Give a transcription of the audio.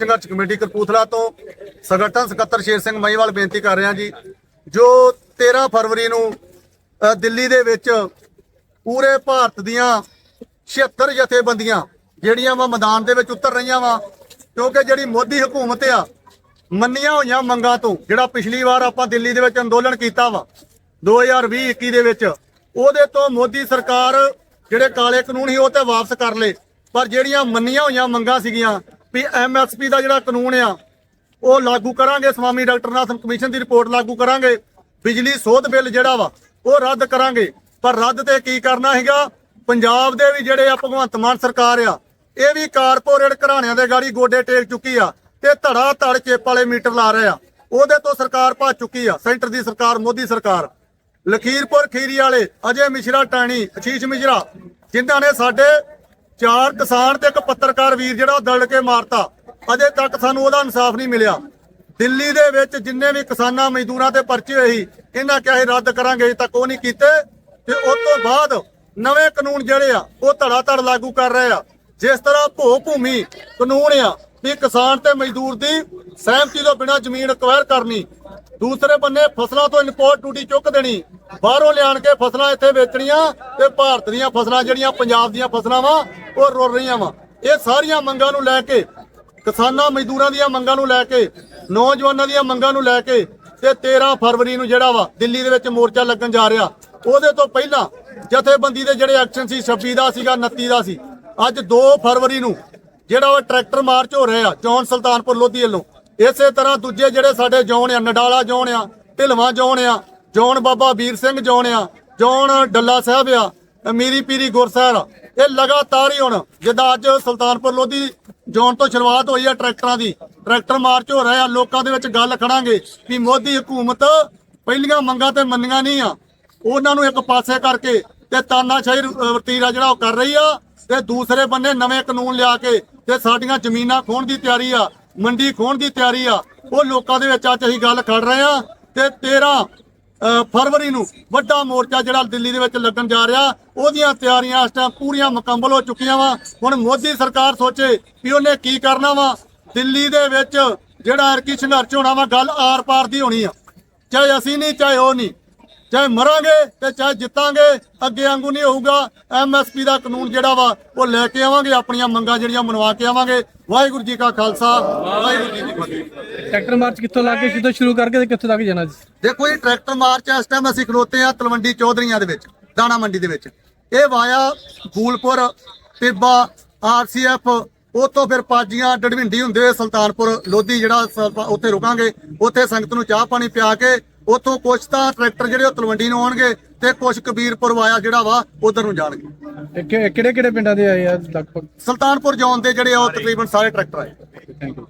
ਸੰਘਰਸ਼ ਕਮੇਟੀ ਕਪੂਰਥਲਾ ਤੋਂ ਸੰਗਠਨ ਸਕੱਤਰ ਸ਼ੇਰ ਸਿੰਘ ਮਹੀਵਾਲ ਬੇਨਤੀ ਕਰ ਰਿਹਾ ਜੀ, ਜੋ 13 ਫਰਵਰੀ ਨੂੰ ਦਿੱਲੀ ਦੇ ਵਿੱਚ ਪੂਰੇ ਭਾਰਤ ਦੀਆਂ 76 ਜਥੇਬੰਦੀਆਂ ਜਿਹੜੀਆਂ ਵਾ ਮੈਦਾਨ ਦੇ ਵਿੱਚ ਉਤਰ ਰਹੀਆਂ ਵਾ, ਕਿਉਂਕਿ ਜਿਹੜੀ ਮੋਦੀ ਹਕੂਮਤ ਆ, ਮੰਨੀਆਂ ਹੋਈਆਂ ਮੰਗਾਂ ਤੋਂ, ਜਿਹੜਾ ਪਿਛਲੀ ਵਾਰ ਆਪਾਂ ਦਿੱਲੀ ਦੇ ਵਿੱਚ ਅੰਦੋਲਨ ਕੀਤਾ ਵਾ 2020-21 ਦੇ ਵਿੱਚ, ਉਹਦੇ ਤੋਂ ਮੋਦੀ ਸਰਕਾਰ ਜਿਹੜੇ ਕਾਲੇ ਕਾਨੂੰਨ ਸੀ, ਉਹ ਤੇ ਵਾਪਸ ਕਰ ਲਏ। ਪਰ ਜਿਹੜੀਆਂ ਮੰਨੀਆਂ ਹੋਈਆਂ, ਮੰਗਾਂ ਸੀਗੀਆਂ, ਵੀ ਐਮਐਸਪੀ ਦਾ ਜਿਹੜਾ ਕਾਨੂੰਨ ਆ, ਉਹ ਲਾਗੂ ਕਰਾਂਗੇ, ਸਵਾਮੀ ਡਾਕਟਰ ਨਾਥਨ ਕਮਿਸ਼ਨ ਦੀ ਰਿਪੋਰਟ ਲਾਗੂ ਕਰਾਂਗੇ, ਬਿਜਲੀ ਸੋਧ ਬਿੱਲ ਜਿਹੜਾ ਵਾ, ਉਹ ਰੱਦ ਕਰਾਂਗੇ। ਪਰ ਰੱਦ ਤੇ ਕੀ ਕਰਨਾ ਹੈਗਾ? ਪੰਜਾਬ ਦੇ ਵੀ ਜਿਹੜੇ ਆ ਭਗਵੰਤ ਮਾਨ ਸਰਕਾਰ ਆ, ਇਹ ਵੀ ਕਾਰਪੋਰੇਟ ਘਰਾਣਿਆਂ ਦੇ ਗਾੜੀ ਗੋਡੇ ਟੇਕ ਚੁੱਕੀ ਆ ਤੇ ਧੜਾ ਧੜ ਚੇਪ ਵਾਲੇ ਮੀਟਰ ਲਾ ਰਹੇ ਆ। ਉਹਦੇ ਤੋਂ ਸਰਕਾਰ ਭੱਜ ਚੁੱਕੀ ਆ, ਸੈਂਟਰ ਦੀ ਸਰਕਾਰ, ਮੋਦੀ ਸਰਕਾਰ। ਲਖੀਰਪੁਰ ਖੀਰੀ ਵਾਲੇ ਅਜੇ ਮਿਸ਼ਰਾ, ਟਾਣੀ, ਅਸ਼ੀਸ਼ ਮਿਸ਼ਰਾ, ਜਿਨ੍ਹਾਂ ਨੇ ਸਾਡੇ ਚਾਰ ਕਿਸਾਨ ਤੇ ਇੱਕ ਪੱਤਰਕਾਰ ਵੀਰ ਜਿਹੜਾ ਉਹ ਦਲੜ ਕੇ ਮਾਰਤਾ। ਅਜੇ ਤੱਕ ਸਾਨੂੰ ਉਹਦਾ ਇਨਸਾਫ ਨਹੀਂ ਮਿਲਿਆ। ਦਿੱਲੀ ਦੇ ਵਿੱਚ ਜਿੰਨੇ ਵੀ ਕਿਸਾਨਾਂ, ਮਜ਼ਦੂਰਾਂ ਤੇ ਪਰਚੇ ਹੋਏ ਸੀ ਇਹਨਾਂ ਕਿਹਾ ਸੀ ਰੱਦ ਕਰਾਂਗੇ, ਅਜੇ ਤੱਕ ਉਹ ਨਹੀਂ ਕੀਤੇ। ਤੇ ਉਸ ਤੋਂ ਬਾਅਦ ਨਵੇਂ ਕਾਨੂੰਨ ਜਿਹੜੇ ਆ, ਉਹ ਧੜਾ ਧੜ ਲਾਗੂ ਕਰ ਰਹੇ ਆ। ਜਿਸ ਤਰ੍ਹਾਂ ਭੋ ਭੂਮੀ ਕਾਨੂੰਨ ਆ, ਵੀ ਕਿਸਾਨ ਤੇ ਮਜ਼ਦੂਰ ਦੀ ਸਹਿਮਤੀ ਤੋਂ ਬਿਨਾਂ ਜ਼ਮੀਨ ਅਕਵਾਇਰ ਕਰਨੀ ਦੂਸਰੇ ਬੰਨੇ ਫਸਲਾਂ ਤੋਂ ਇੰਪੋਰਟ ਡਿਊਟੀ ਚੁੱਕ ਦੇਣੀ। ਬਾਹਰੋਂ ਲਿਆਣ ਕੇ ਫਸਲਾਂ ਇੱਥੇ ਵੇਚਣੀਆਂ ਤੇ ਭਾਰਤ ਦੀਆਂ ਫਸਲਾਂ ਜਿਹੜੀਆਂ ਪੰਜਾਬ ਦੀਆਂ ਫਸਲਾਂ ਵਾ, ਉਹ ਰੁਲ ਰਹੀਆਂ ਵਾ। ਇਹ ਸਾਰੀਆਂ ਮੰਗਾਂ ਨੂੰ ਲੈ ਕੇ, ਕਿਸਾਨਾਂ ਮਜ਼ਦੂਰਾਂ ਦੀਆਂ ਮੰਗਾਂ ਨੂੰ ਲੈ ਕੇ, ਨੌਜਵਾਨਾਂ ਦੀਆਂ ਮੰਗਾਂ ਨੂੰ ਲੈ ਕੇ ਤੇ 13 ਫਰਵਰੀ ਨੂੰ ਜਿਹੜਾ ਵਾ ਦਿੱਲੀ ਦੇ ਵਿੱਚ ਮੋਰਚਾ ਲੱਗਣ ਜਾ ਰਿਹਾ। ਉਹਦੇ ਤੋਂ ਪਹਿਲਾਂ ਜਥੇਬੰਦੀ ਦੇ ਜਿਹੜੇ ਐਕਸ਼ਨ ਸੀ 26 ਦਾ ਸੀਗਾ 29 ਦਾ ਸੀ। ਅੱਜ 2 ਫਰਵਰੀ ਨੂੰ ਜਿਹੜਾ ਉਹ ਟਰੈਕਟਰ ਮਾਰਚ ਹੋ ਰਿਹਾ ਜੌਨ ਸੁਲਤਾਨਪੁਰ ਲੋਧੀ ਵੱਲੋਂ। ਇਸੇ ਤਰ੍ਹਾਂ ਦੂਜੇ ਜਿਹੜੇ ਸਾਡੇ ਜੌਨ ਆ, ਨਡਾਲਾ ਜੌਨ ਆ, ਢਿਲਵਾਂ ਜੌਨ ਆ, ਜੌਨ ਬਾਬਾ ਵੀਰ ਸਿੰਘ ਜੌਨ ਆ, ਜੌਨ ਡੱਲਾ ਸਾਹਿਬ ਆ, ਅਮੀਰੀ ਪੀਰੀ ਗੁਰਸਹਿਰ ਇਹ ਲਗਾਤਾਰ ਹੀ ਹੁਣ, ਜਿੱਦਾਂ ਅੱਜ ਸੁਲਤਾਨਪੁਰ ਲੋਧੀ ਜੌਨ ਤੋਂ ਸ਼ੁਰੂਆਤ ਹੋਈ ਆ ਟਰੈਕਟਰਾਂ ਦੀ, ਟਰੈਕਟਰ ਮਾਰਚ ਹੋ ਰਿਹਾ ਲੋਕਾਂ ਦੇ ਵਿੱਚ ਗੱਲ ਖੜਾਂਗੇ ਕਿ ਮੋਦੀ ਹਕੂਮਤ ਪਹਿਲੀਆਂ ਮੰਗਾਂ ਤੇ ਮੰਨੀਆਂ ਨਹੀਂ ਆ। ਉਹਨਾਂ ਨੂੰ ਇੱਕ ਪਾਸੇ ਕਰਕੇ ਤੇ ਤਾਨਾਸ਼ਾਹੀ ਵਤੀਰਾ ਜਿਹੜਾ ਉਹ ਕਰ ਰਹੀ ਆ, ਤੇ ਦੂਸਰੇ ਬੰਨੇ ਨਵੇਂ ਕਾਨੂੰਨ ਲਿਆ ਕੇ ਤੇ ਸਾਡੀਆਂ ਜ਼ਮੀਨਾਂ ਖੋਣ ਦੀ ਤਿਆਰੀ ਆ। ਮੰਡੀ ਖੋਣ ਦੀ ਤਿਆਰੀ ਆ। ਉਹ ਲੋਕਾਂ ਦੇ ਵਿੱਚ ਅੱਜ ਅਸੀਂ ਗੱਲ ਖੜ ਰਹੇ ਆ ਤੇ 13 ਫਰਵਰੀ ਨੂੰ ਵੱਡਾ ਮੋਰਚਾ ਜਿਹੜਾ ਦਿੱਲੀ ਦੇ ਵਿੱਚ ਲੱਗਣ ਜਾ ਰਿਹਾ, ਉਹਦੀਆਂ ਤਿਆਰੀਆਂ ਇਸ ਟਾਈਮ ਪੂਰੀਆਂ ਮੁਕੰਮਲ ਹੋ ਚੁੱਕੀਆਂ ਵਾ। ਹੁਣ ਮੋਦੀ ਸਰਕਾਰ ਸੋਚੇ ਵੀ ਉਹਨੇ ਕੀ ਕਰਨਾ ਵਾ। ਦਿੱਲੀ ਦੇ ਵਿੱਚ ਜਿਹੜਾ ਅਰਕੀ ਸੰਘਰਸ਼ ਹੋਣਾ ਵਾ, ਗੱਲ ਆਰ ਪਾਰ ਦੀ ਹੋਣੀ ਆ। ਚਾਹੇ ਅਸੀਂ ਨਹੀਂ, ਚਾਹੇ ਉਹ ਨਹੀਂ। ਚਾਹੇ ਮਰਾਂਗੇ ਤੇ ਚਾਹੇ ਜਿੱਤਾਂਗੇ ਅੱਗੇ ਵਾਂਗੂ ਨਹੀਂ ਹੋਊਗਾ। ਐਮਐਸਪੀ ਦਾ ਕਾਨੂੰਨ ਜਿਹੜਾ ਵਾ ਉਹ ਲੈ ਕੇ ਆਵਾਂਗੇ ਆਪਣੀਆਂ ਮੰਗਾਂ ਜਿਹੜੀਆਂ ਮਨਵਾ ਕੇ ਆਵਾਂਗੇ। ਵਾਹਿਗੁਰੂ ਜੀ ਕਾ ਖਾਲਸਾ ਵਾਹਿਗੁਰੂ ਜੀ ਕੀ ਫਤਿਹ। ਟਰੈਕਟਰ ਮਾਰਚ ਕਿੱਥੋਂ ਲੱਗ ਕੇ ਕਿੱਥੋਂ ਸ਼ੁਰੂ ਕਰਕੇ ਤੇ ਕਿੱਥੋਂ ਤੱਕ ਜਾਣਾ ਜੀ? ਦੇਖੋ ਇਹ ਟਰੈਕਟਰ ਮਾਰਚ ਇਸ ਟਾਈਮ ਅਸੀਂ ਖਲੋਤੇ ਆ ਤਲਵੰਡੀ ਚੌਧਰੀਆਂ ਦੇ ਵਿੱਚ ਦਾਣਾ ਮੰਡੀ ਦੇ ਵਿੱਚ। ਇਹ ਵਾਇਆ ਫੂਲਪੁਰ ਟਿੱਬਾ ਆਰਸੀਐਫ ਉਤੋਂ ਫਿਰ ਪਾਜੀਆਂ ਡੜਵਿੰਡੀ ਹੁੰਦੇ ਸੁਲਤਾਨਪੁਰ ਲੋਧੀ ਜਿਹੜਾ ਉੱਥੇ ਰੁਕਾਂਗੇ ਉੱਥੇ ਸੰਗਤ ਨੂੰ ਚਾਹ ਪਾਣੀ ਪਿਆ ਕੇ ਉਤੋਂ ਕੁਛ ਤਾਂ ਟਰੈਕਟਰ ਜਿਹੜੇ ਉਹ ਤਲਵੰਡੀ ਨੂੰ ਆਉਣਗੇ ਤੇ ਕੁਛ ਕਬੀਰਪੁਰ ਵਾਇਆ ਜਿਹੜਾ ਵਾ ਉਧਰ ਨੂੰ ਜਾਣਗੇ। ਕਿਹੜੇ ਕਿਹੜੇ ਪਿੰਡਾਂ ਦੇ ਆਏ ਆ ਲਗਭਗ? ਸੁਲਤਾਨਪੁਰ ਜ਼ੋਨ ਦੇ ਜਿਹੜੇ ਆ ਉਹ ਤਕਰੀਬਨ ਸਾਰੇ ਟਰੈਕਟਰ ਆਏ। Thank you